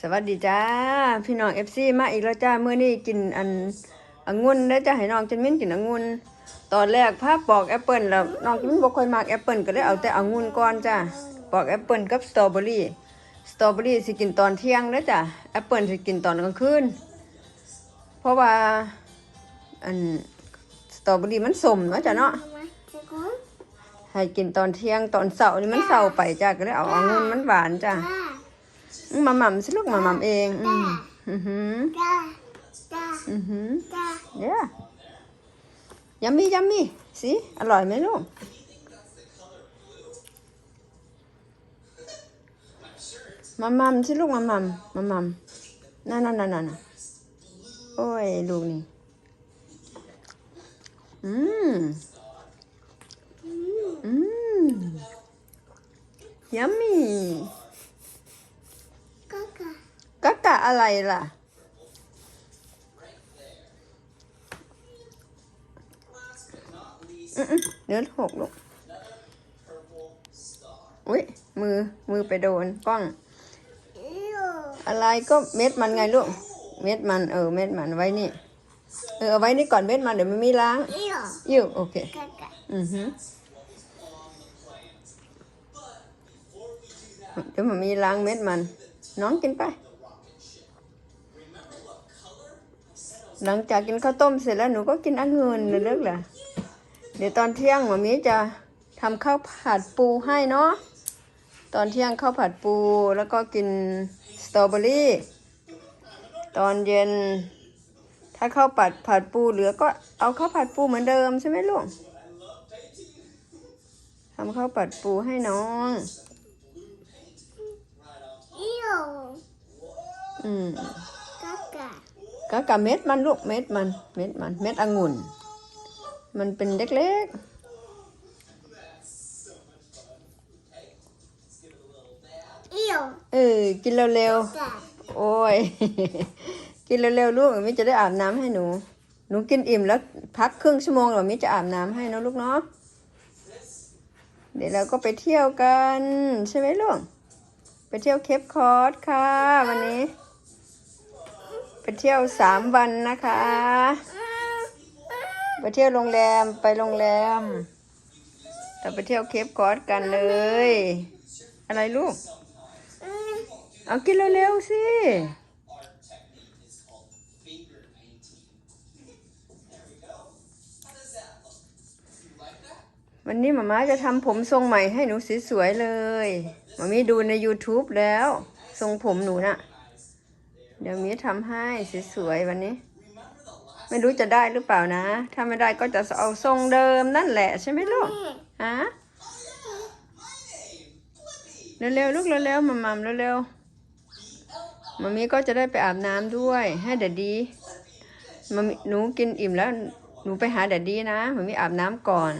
สวัสดีจ้า พี่น้องเอฟซีมาอีกแล้วจ้าเมื่อนี้กินอันองุ่นแล้วจ้าให้น้องจันมินกินองุ่นตอนแรกพาปอกแอปเปิลแล้วน้องจันมินบ่ค่อยมักแอปเปิลก็เลยเอาแต่องุ่นก่อนจ้าปอกแอปเปิลกับสตรอเบอรี่สตรอเบอรี่สิกินตอนเที่ยงแล้วจ้าแอปเปิลสิกินตอนกลางคืนเพราะว่าอันสตรอเบอรี่มันสมเนาะจ้าเนาะให้กินตอนเที่ยงตอนเสาร์นี่มันเสาร์ไปจ้าก็เลยเอาองุ่นมันหวานจ้าอื มมาหม่ำสิลูกมาหม่ำเองอืมอือหืออือหือเดี๋ยวยัมมี่ยัมมี่สิอร่อยไหมลูกมาหม่ำสิลูกมาหม่ำมาหม่ำนั่นนั่นนั่นนั่นโอ้ยลูกนี่ อืม อืม ยัมมี่กะกะ อะไรล่ะอืมๆเนื้อหกลูกอุ้ยมือมือไปโดนกล้อง อะไรก็เม็ดมันไงลูก เม็ดมันเออเม็ดมันไว้นี่ เออเอาไว้นี่ก่อนเม็ดมันเดี๋ยวมันไม่ล้างอยู่โอเค อือฮึเดี๋ยวมันมีล้างเม็ดมัน น้องกินไป หลังจากกินข้าวต้มเสร็จแล้วหนูก็กินองุ่นนะเลิกเหรอเดี๋ยวตอนเที่ยงหมามีจะทำข้าวผัดปูให้เนาะตอนเที่ยงข้าวผัดปูแล้วก็กินสตรอเบอรี่ ตอนเย็น ถ้าข้าวผัดผัดปูเหลือก็เอาข้าวผัดปูเหมือนเดิมใช่ไหมลูกทำข้าวผัดปูให้น้องอืม ก็กับเม็ดมันลูกเม็ดมันเม็ดมันเม็ดองุ่น มันเป็นเล็กๆเออกินเร็วๆโอ้ยกินเร็วๆลูกมิจะได้อาบน้ำให้หนู หนูกินอิ่มแล้วพักครึ่งชั่วโมงแล้วมิจะอาบน้ำให้นะลูกเนาะเดี๋ยวเราก็ไปเที่ยวกัน ใช่ไหมลูก ไปเที่ยวเคปคอร์สค่ะ วันนี้ ไปเที่ยวสามวันนะคะ ไปเที่ยวโรงแรมไปโรงแรมเราไปเที่ยวเคปคอร์สกันเลย อะไรลูก เอากินเร็วๆสิ วันนี้หมาม่าจะทำผมทรงใหม่ให้หนูสวยๆเลยหมามีดูใน YouTube แล้ว ทรงผมหนูน่ะ เดี๋ยวมีทำให้สวยๆวันนี้ ไม่รู้จะได้หรือเปล่านะ ถ้าไม่ได้ก็จะเอาทรงเดิมนั่นแหละใช่ไหมลูกฮะเร็วๆลูกเร็วๆมามัมเร็วๆมามีก็จะได้ไปอาบน้ำด้วยให้เดดดีมามีหนูกินอิ่มแล้วหนูไปหาเดดดีนะมามีอาบน้ำก่อน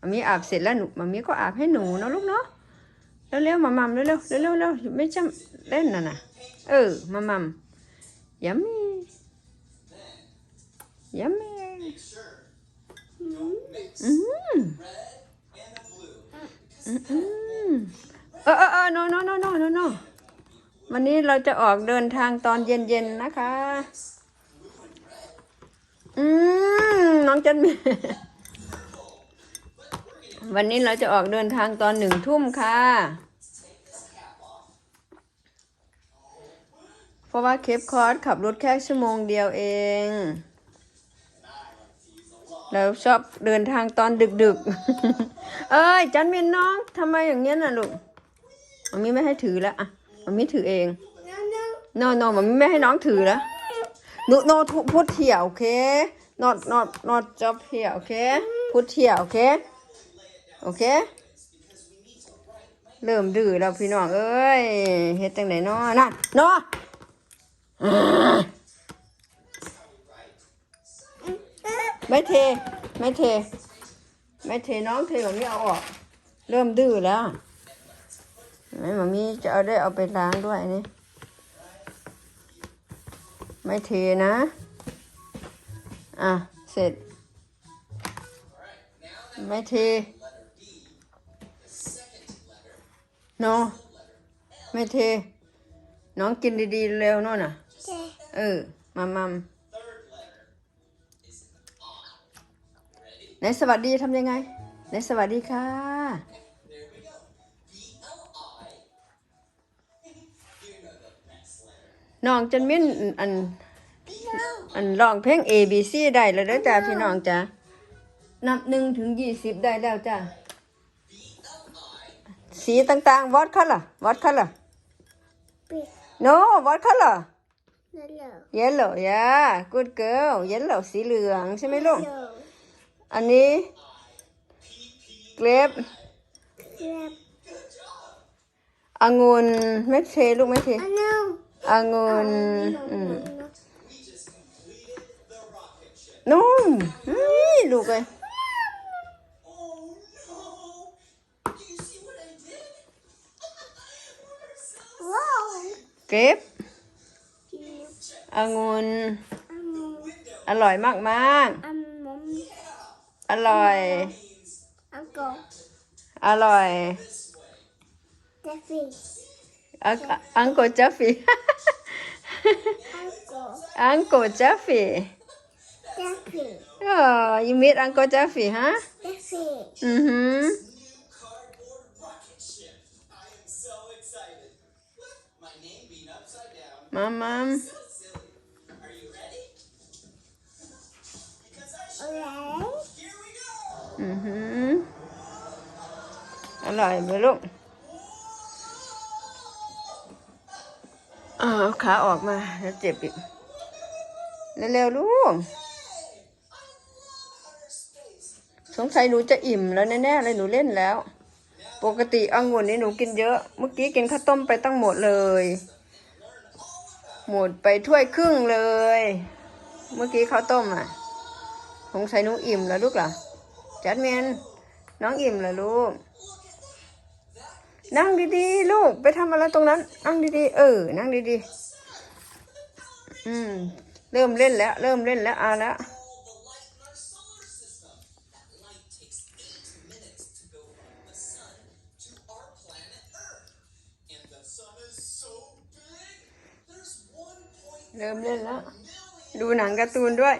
มามีอาบเสร็จแล้วหนูมามีก็อาบให้หนูเนาะลูกเนาะเร็วๆมามัมเร็วๆเร็วๆเร็วๆไม่จำเล่นน่ะนะเออมามัม ยัมมี่ยัมมี่อืมอืมอืมเออเออเออ no no no no no no วันนี้เราจะออกเดินทางตอนเย็นๆนะคะ อืม น้องจันมีวันนี้เราจะออกเดินทางตอนหนึ่งทุ่มค่ะ เพราะว่าเคปคอร์สขับรถแค่ชั่วโมงเดียวเองเราชอบเดินทางตอนดึกๆ เอ้ย จันเมียนน้องทำไมอย่างเงี้ยน่ะลูกมันมีไม่ให้ถือแล้วอะมันมีถือเองนอนนอนมันมีไม่ให้น้องถือแล้วนูโนพูดเที่ยวโอเค not not not job here โอเคพูดเที่ยวโอเคโอเคเริ่มดื้อแล้วพี่น้องเอ้ยเฮ็ดจังไหนน้อนั่นน้อ ไม่เท ไม่เท ไม่เทน้องเทแบบนี้เอาออก เริ่มดื้อแล้วแม่มามีจะเอาได้เอาไปล้างด้วยนี่ ไม่เทนะ อะ เสร็จ ไม่เทโนไม่เท น้องกินดีๆเร็วโน่นน่ะ เจ๊เออ มัมมัมไหนสวัสดีทำยังไงไหนสวัสดีค่ะ น้องจันมิ้นอัน อันร้องเพลง A B C ได้แล้วเด้อจ้าพี่น้องจ้านับหนึ่งถึงยี่สิบได้แล้วจ้าสีต่างๆ what color what color ปิด no what color นั่นเหร อ yellow yeah good girl yellow สีเหลืองใช่ไหมลูกเดี๋ยวอันนี้ grape เรียบองุ่นไม่เทลูกไม่เทอันนู้นองุ่นอืมนนุ่มนี่ลูกเลย Oh no! Do you see what I did? We're so ว้าว grape จิบ องุ่นอันนู้นอร่อยมากมากอันมุมๆอร่อยอันโกอร่อยเจฟฟี่อังอังโกจัฟฟี่อันโกอังโกจัฟฟี่เจฟฟี่ oh you meet Uncle Jeffy huh เจฟฟี่ อือหืออร่อยไหมลูกอ่าเอาขาออกมาแล้วเจ็บอีก เร็วๆลูก สงสัยหนูจะอิ่มแล้วแน่ๆเลยหนูเล่นแล้ว ปกติองุ่นนี่หนูกินเยอะ เมื่อกี้กินข้าวต้มไปตั้งหมดเลย หมดไปถ้วยครึ่งเลย เมื่อกี้ข้าวต้มอะ สงสัยนูอิ่มแล้วลูกเหรอจัดเมนน้องอิ่มแล้วลูก นั่งดีๆ ลูกไปทำอะไรตรงนั้น นั่งดีๆ เออ นั่งดีๆ อืม เริ่มเล่นแล้ว เริ่มเล่นแล้วอาแล้วเริ่มเล่นแล้ว ดูหนังการ์ตูนด้วย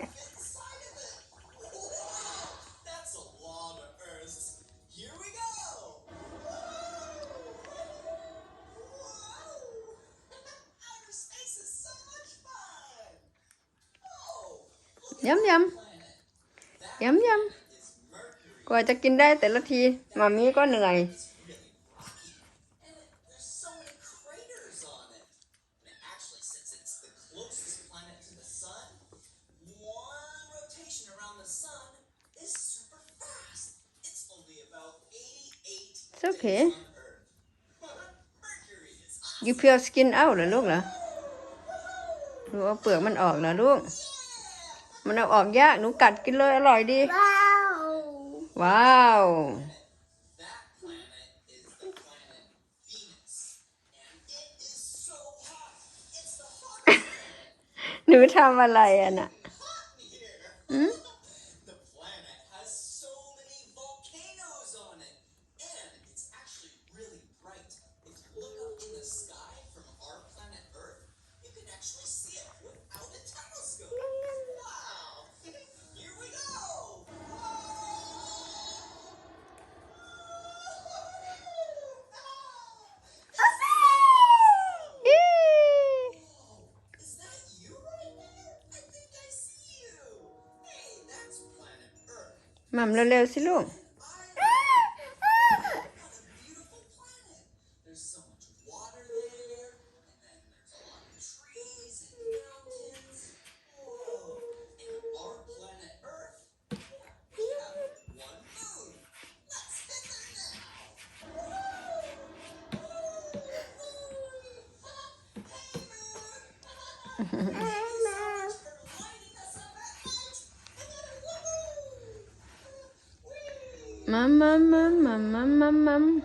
ยำยำยำยำกว่าจะกินได้แต่ละทีมามีก็เหนื่อย and there's so many craters on it. And actually, since it's the closest planet to the sun, one rotation around the sun is super fast. It's only about 88 It's okay. days on Earth. Mercury is hot. ยูเพียวสกินเอาเหรอลูกเหรอหนูเอาเปลือกมันออกเหรอลูก มันเอาออกยากหนูกัดกินเลยอร่อยดี ว้าว ว้าว That planet is the planet Venus. And it is so hot. It's the hottest หนูทำอะไรอะน่ะ here. The Earth. มัม Um, um, um, um, um, um.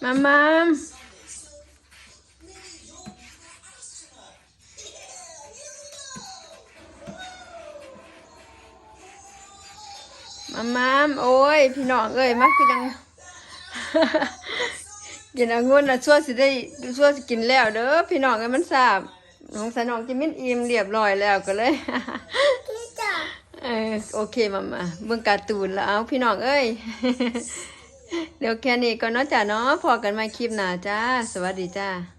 My mom. มามามโอ้ย พี่น้องเอ้ยมักคือยังกินองุ่นน่ะชั่วสิได้ชั่วสิกินแล้วเด้อพี่น้องเอ้ยมันทราบน้องสนองจิมินอิ่มเรียบร้อยแล้วก็เลยเออโอเคมามาเบิ่งการ์ตูนแล้วเอาพี่น้องเอ้ยเดี๋ยวแค่นี้ก่อนเนาะจ้ะเนาะพอกันมาคลิปหน้าจ้า สวัสดีจ้า